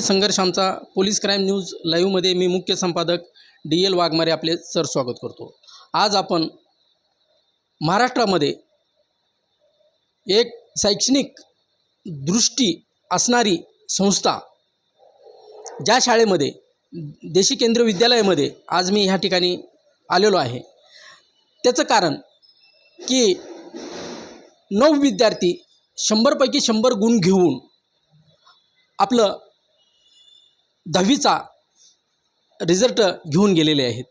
पोलिसांची संघर्ष आमचा पोलीस क्राईम न्यूज लाईव्हमध्ये मी मुख्य संपादक डी एल वाघमारे आपले सर स्वागत करतो. आज आपण महाराष्ट्रामध्ये एक शैक्षणिक दृष्टी असणारी संस्था ज्या शाळेमध्ये देशी केंद्रीय विद्यालयामध्ये आज मी ह्या ठिकाणी आलेलो आहे. त्याचं कारण की नऊ विद्यार्थी शंभरपैकी शंभर गुण घेऊन आपलं दहावीचा रिझल्ट घेऊन गेलेले आहेत.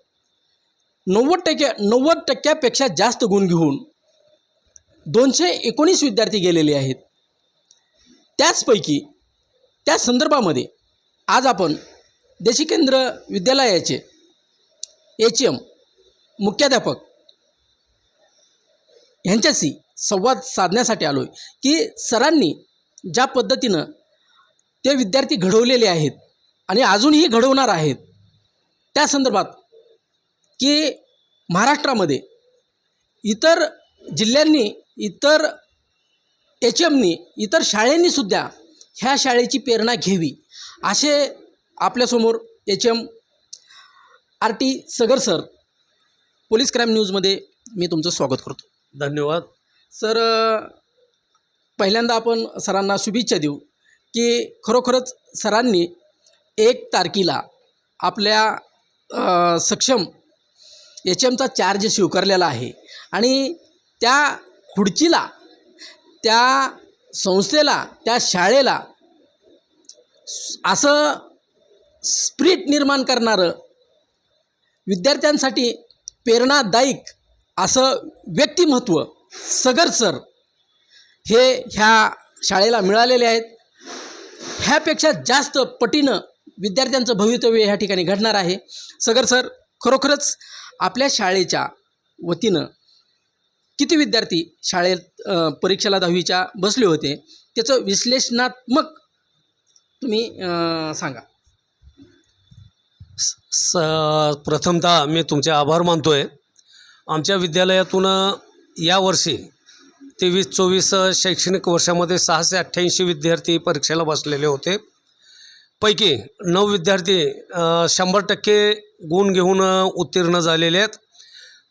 नव्वद टक्के नव्वद टक्क्यापेक्षा जास्त गुण घेऊन दोनशे एकोणीस विद्यार्थी गेलेले आहेत. त्याचपैकी त्या संदर्भामध्ये आज आपण देशिकेंद्र विद्यालयाचे एच एम मुख्याध्यापक ह्यांच्याशी संवाद साधण्यासाठी आलो आहे की सरांनी ज्या पद्धतीनं ते विद्यार्थी घडवलेले आहेत आणि अजूनही घडवणार आहेत. त्या संदर्भात की महाराष्ट्रामध्ये इतर जिल्ह्यांनी इतर एच एमनी इतर शाळेंनीसुद्धा ह्या शाळेची प्रेरणा घ्यावी असे आपल्यासमोर H M R T Sagar sir police crime न्यूजमध्ये मी तुमचं स्वागत करतो. धन्यवाद. सर पहिल्यांदा आपण सरांना शुभेच्छा देऊ की खरोखरच सरांनी एक तारखेला आपल्या सक्षम एच एमचा चार्ज स्वीकारलेला आहे. आणि त्या खुर्चीला त्या संस्थेला त्या शाळेला असं स्प्रिट निर्माण करणारं विद्यार्थ्यांसाठी प्रेरणादायक असं व्यक्तिमत्व सगर सर हे ह्या शाळेला मिळालेले आहेत. ह्यापेक्षा जास्त पटीनं विद्यार्थ्यांचं भवितव्य ह्या ठिकाणी घडणार आहे. सगर सर खरोखरच आपल्या शाळेच्या वतीनं किती विद्यार्थी शाळेत परीक्षेला दहावीच्या बसले होते त्याचं विश्लेषणात्मक तुम्ही सांगा. स प्रथमतः मी तुमचे आभार मानतो आहे आमच्या विद्यालयातून यावर्षी तेवीस चोवीस शैक्षणिक वर्षामध्ये सहाशे अठ्ठ्याऐंशी विद्यार्थी परीक्षेला बसलेले होते. पैकी नऊ विद्यार्थी शंभर टक्के गुण घेऊन उत्तीर्ण झालेले आहेत.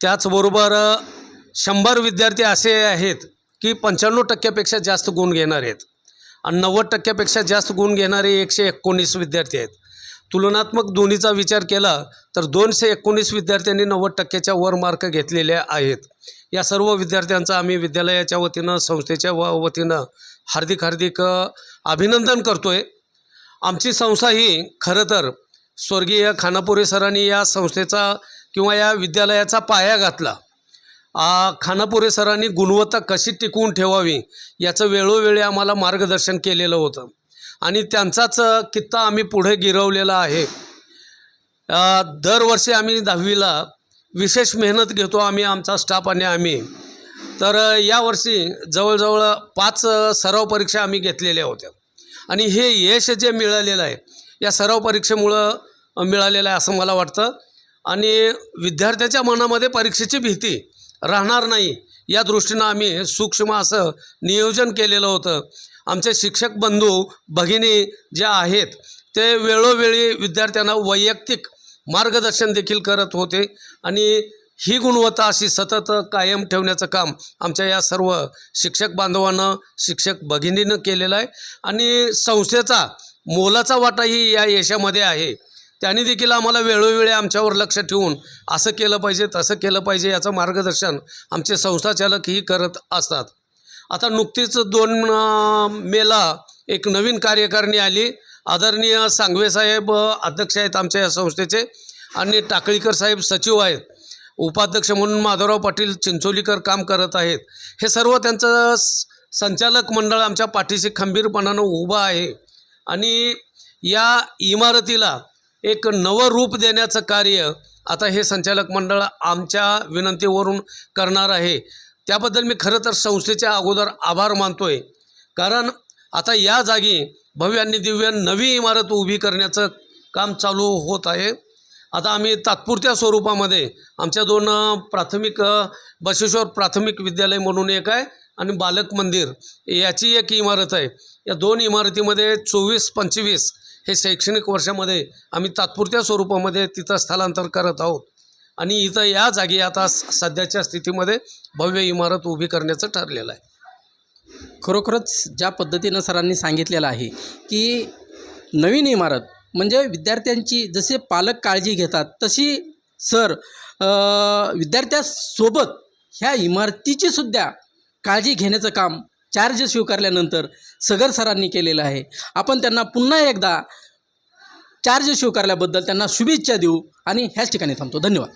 त्याचबरोबर शंभर विद्यार्थी असे आहेत की पंच्याण्णव टक्क्यापेक्षा जास्त गुण घेणारे आहेत आणि नव्वद टक्क्यापेक्षा जास्त गुण घेणारे एकशे एकोणीस विद्यार्थी आहेत. तुलनात्मक दोन्हीचा विचार केला तर दोनशे एकोणीस विद्यार्थ्यांनी नव्वद टक्क्याच्या वर मार्क घेतलेले आहेत. या सर्व विद्यार्थ्यांचा आम्ही विद्यालयाच्या वतीनं संस्थेच्या व वतीनं हार्दिक हार्दिक अभिनंदन करतो आहे आमची संस्था ही खरं तर स्वर्गीय खानापुरे सरांनी या संस्थेचा किंवा या विद्यालयाचा पाया घातला. आ, खानापुरे सरांनी गुणवत्ता कशी टिकवून ठेवावी याचं वेळोवेळी आम्हाला मार्गदर्शन केलेलं होतं. आणि त्यांचाच कित्ता आम्ही पुढे गिरवलेला आहे. दरवर्षी आम्ही दहावीला विशेष मेहनत घेतो आम्ही आमचा स्टाफ आणि आम्ही. तर यावर्षी जवळजवळ पाच सराव परीक्षा आम्ही घेतलेल्या होत्या. आणि हे यश जे मिळालेलं आहे या सराव परीक्षेमुळं मिळालेलं आहे असं मला वाटतं. आणि विद्यार्थ्याच्या मनामध्ये परीक्षेची भीती राहणार नाही या दृष्टीनं आम्ही सूक्ष्म असं नियोजन केलेलं होतं. आमचे शिक्षक बंधू भगिनी जे आहेत ते वेळोवेळी विद्यार्थ्यांना वैयक्तिक मार्गदर्शन देखील करत होते. आणि ही गुणवत्ता अशी सतत कायम ठेवण्याचं काम आमच्या या सर्व शिक्षक बांधवानं शिक्षक भगिनीनं केलेलं आहे. आणि संस्थेचा मोलाचा वाटाही या यशामध्ये आहे. त्यांनी देखील आम्हाला वेळोवेळी आमच्यावर लक्ष ठेवून असं केलं पाहिजे तसं केलं पाहिजे याचं मार्गदर्शन आमचे संस्थाचालकही करत असतात. आता नुकतीच दोन मेला एक नवीन कार्यकारिणी आली. आदरणीय सांगवे साहेब अध्यक्ष आहेत आमच्या या संस्थेचे. आणि टाकळीकर साहेब सचिव आहेत. उपाध्यक्ष म्हणून माधवराव पाटील चिंचोलीकर काम करत आहेत. हे सर्व त्यांचं संचालक मंडळ आमच्या पाठीशी खंबीरपणानं उभं आहे. आणि या इमारतीला एक नवं रूप देण्याचं कार्य आता हे संचालक मंडळ आमच्या विनंतीवरून करणार आहे. त्याबद्दल मी खरं तर संस्थेच्या अगोदर आभार मानतो आहे कारण आता या जागी भव्य आणि दिव्य नवी इमारत उभी करण्याचं काम चालू होत आहे. आता आम्ही तात्पुरत्या स्वरूपामध्ये आमच्या दोन प्राथमिक बशेश्वर प्राथमिक विद्यालय म्हणून एक आहे आणि बालक मंदिर. याची एक इमारत आहे. या दोन इमारतीमध्ये चोवीस पंचवीस हे शैक्षणिक वर्षामध्ये आम्ही तात्पुरत्या स्वरूपामध्ये तिथं स्थलांतर करत आहोत. आणि इथं या जागी आता स- सध्याच्या स्थितीमध्ये भव्य इमारत उभी करण्याचं ठरलेलं आहे. खरोखरच ज्या पद्धतीनं सरांनी सांगितलेलं आहे की नवीन इमारत म्हणजे विद्यार्थ्यांची जसे पालक काळजी घेतात तशी सर विद्यार्थ्यासोबत ह्या इमारतीची सुद्धा काळजी घेण्याचं काम चार्ज स्वीकारल्यानंतर सगर सरांनी केलेलं आहे. आपण त्यांना पुन्हा एकदा चार्ज स्वीकारल्याबद्दल त्यांना शुभेच्छा देऊ आणि ह्याच ठिकाणी थांबतो. धन्यवाद.